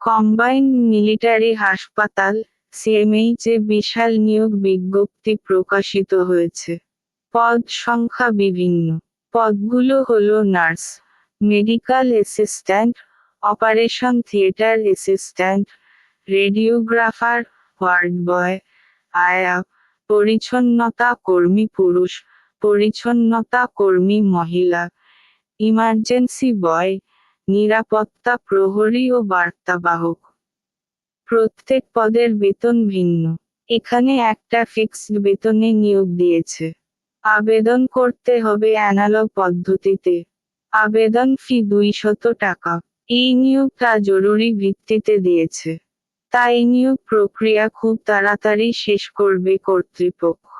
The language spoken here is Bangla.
কম্বাইন্ড মিলিটারি হাসপাতাল সিএমএইচে বিশাল নিয়োগ বিজ্ঞপ্তি প্রকাশিত হয়েছে। পদ সংখ্যা বিভিন্ন। পদগুলো হলো nurse medical assistant, operation theatre assistant, radiographer, ward boy, আয়া, পরিচ্ছন্নতা কর্মী পুরুষ, পরিচ্ছন্নতা কর্মী মহিলা, ইমার্জেন্সি বয় নিরাপত্তা প্রহরী ও বার্তাবাহক। প্রত্যেক পদের বেতন ভিন্ন। এখানে একটা ফিক্সড বেতনে নিয়োগ দিয়েছে। আবেদন করতে হবে অ্যানালগ পদ্ধতিতে। আবেদন ফি দুইশত টাকা। এই নিয়োগটা জরুরি ভিত্তিতে দিয়েছে। তাই নিয়োগ প্রক্রিয়া খুব তাড়াতাড়ি শেষ করবে কর্তৃপক্ষ।